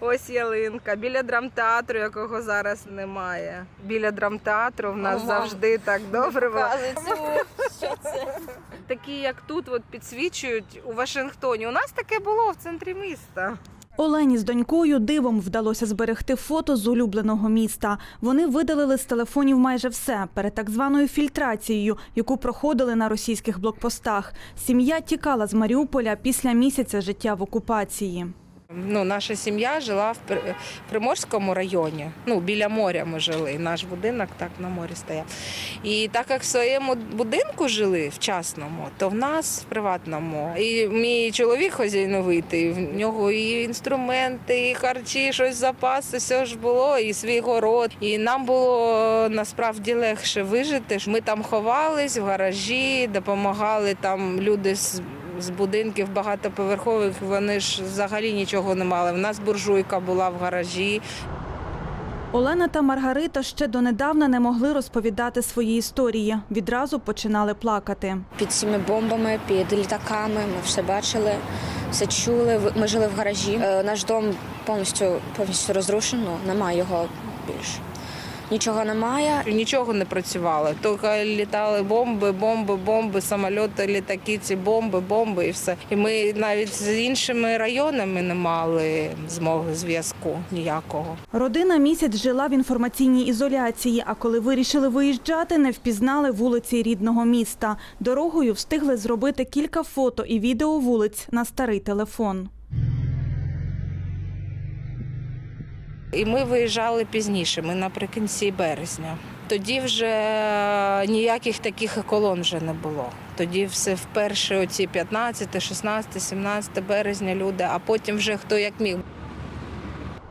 Ось ялинка. Біля драмтеатру, якого зараз немає. Біля драмтеатру в нас О, завжди так добре. що це? Такі, як тут, от підсвічують у Вашингтоні. У нас таке було в центрі міста. Олені з донькою дивом вдалося зберегти фото з улюбленого міста. Вони видалили з телефонів майже все перед так званою фільтрацією, яку проходили на російських блокпостах. Сім'я тікала з Маріуполя після місяця життя в окупації. Ну, наша сім'я жила в Приморському районі. Ну, біля моря ми жили. Наш будинок так на морі стояв. І так як в своєму будинку жили в частному, то в нас в приватному. І мій чоловік хазяйновитий, в нього і інструменти, і харчі, щось запаси, все ж було, і свій город. І нам було насправді легше вижити. Ми там ховались в гаражі, допомагали там люди з з будинків багатоповерхових вони ж взагалі нічого не мали. У нас буржуйка була в гаражі. Олена та Маргарита ще донедавна не могли розповідати свої історії. Відразу починали плакати. Під цими бомбами, під літаками ми все бачили, все чули. В- Ми жили в гаражі. Е, Наш дом повністю повністю розрушено, немає його більше. Нічого немає. Нічого не працювало. Тільки літали бомби, бомби, бомби, самольоти, літаки, ці бомби, бомби і все. І ми навіть з іншими районами не мали змоги зв'язку ніякого. Родина місяць жила в інформаційній ізоляції, а коли вирішили виїжджати, не впізнали вулиці рідного міста. Дорогою встигли зробити кілька фото і відео вулиць на старий телефон. І ми виїжджали пізніше, ми наприкінці березня. Тоді вже ніяких таких колон вже не було. Тоді все вперше оці 15, 16, 17 березня люди, а потім вже хто як міг.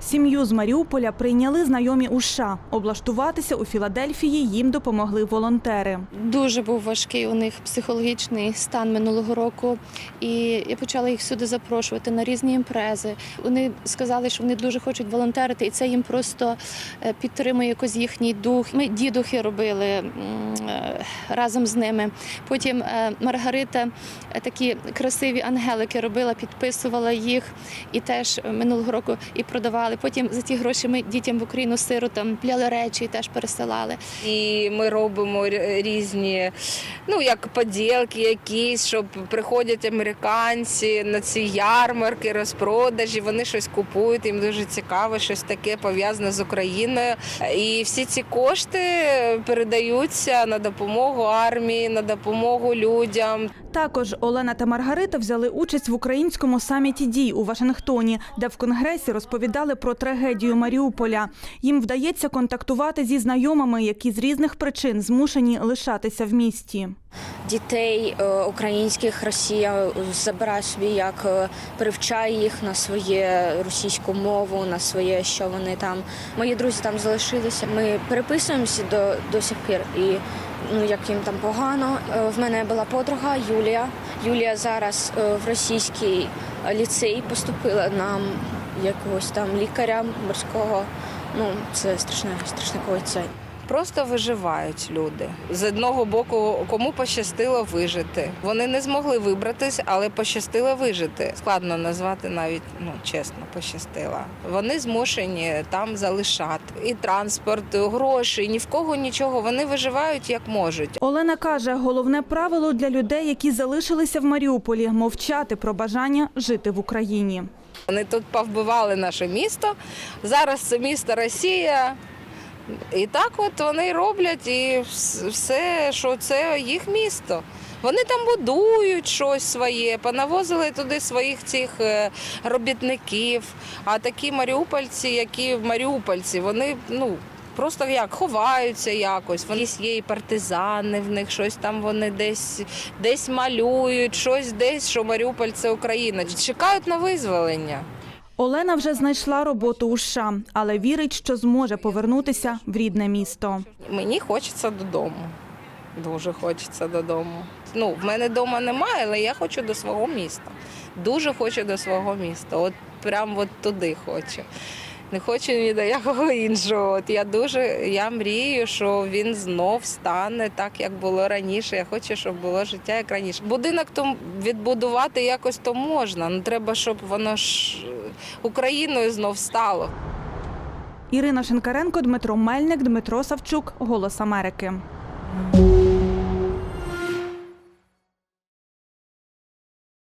Сім'ю з Маріуполя прийняли знайомі у США. Облаштуватися у Філадельфії їм допомогли волонтери. Дуже був важкий у них психологічний стан минулого року, і я почала їх сюди запрошувати на різні імпрези. Вони сказали, що вони дуже хочуть волонтерити, і це їм просто е, підтримує якось їхній дух. Ми дідухи робили е, разом з ними. Потім е, Маргарита такі красиві ангелики робила, підписувала їх і теж минулого року і продавали. Потім за ті гроші ми дітям в Україну сиротам пляли речі і теж пересилали. І ми робимо різні, ну як поділки якісь, щоб приходять американці на ці ярмарки, розпродажі. Вони щось купують. Їм дуже цікаво, щось таке пов'язане з Україною. І всі ці кошти передаються на допомогу армії, на допомогу людям. Також Олена та Маргарита взяли участь в українському саміті дій у Вашингтоні, де в конгресі розповідали про трагедію Маріуполя. Їм вдається контактувати зі знайомими, які з різних причин змушені лишатися в місті. Дітей е, українських Росія забирає собі, як е, привчає їх на своє російську мову, на своє, що вони там. Мої друзі там залишилися. Ми переписуємося до, до сих пір і ну як їм там погано. Е, В мене була подруга Юлія. Юлія зараз е, в російський ліцей поступила нам якогось там лікаря морського. Ну це страшне, страшне це. Просто виживають люди. З одного боку, кому пощастило вижити. Вони не змогли вибратись, але пощастило вижити. Складно назвати навіть ну чесно, пощастило. Вони змушені там залишати і транспорт, і гроші, і ні в кого нічого. Вони виживають як можуть. Олена каже, головне правило для людей, які залишилися в Маріуполі мовчати про бажання жити в Україні. Вони тут повбивали наше місто. Зараз це місто Росія. І так от вони роблять і все, що це їх місто. Вони там будують щось своє, понавозили туди своїх цих е, робітників. А такі маріупольці, які маріупольці, вони ну. Просто як ховаються якось. Вони є і партизани в них, щось там вони десь десь малюють, щось десь, що Маріуполь це Україна. Чекають на визволення. Олена вже знайшла роботу у США, але вірить, що зможе повернутися в рідне місто. Мені хочеться додому. Дуже хочеться додому. Ну, в мене вдома немає, але я хочу до свого міста. Дуже хочу до свого міста. От прям от туди хочу. Не хочу ні до якого іншого. От я дуже я мрію, що він знов стане так, як було раніше. Я хочу, щоб було життя як раніше. Будинок то відбудувати якось то можна. Ну треба, щоб воно ж Україною знов стало. Ірина Шинкаренко, Дмитро Мельник, Дмитро Савчук. Голос Америки.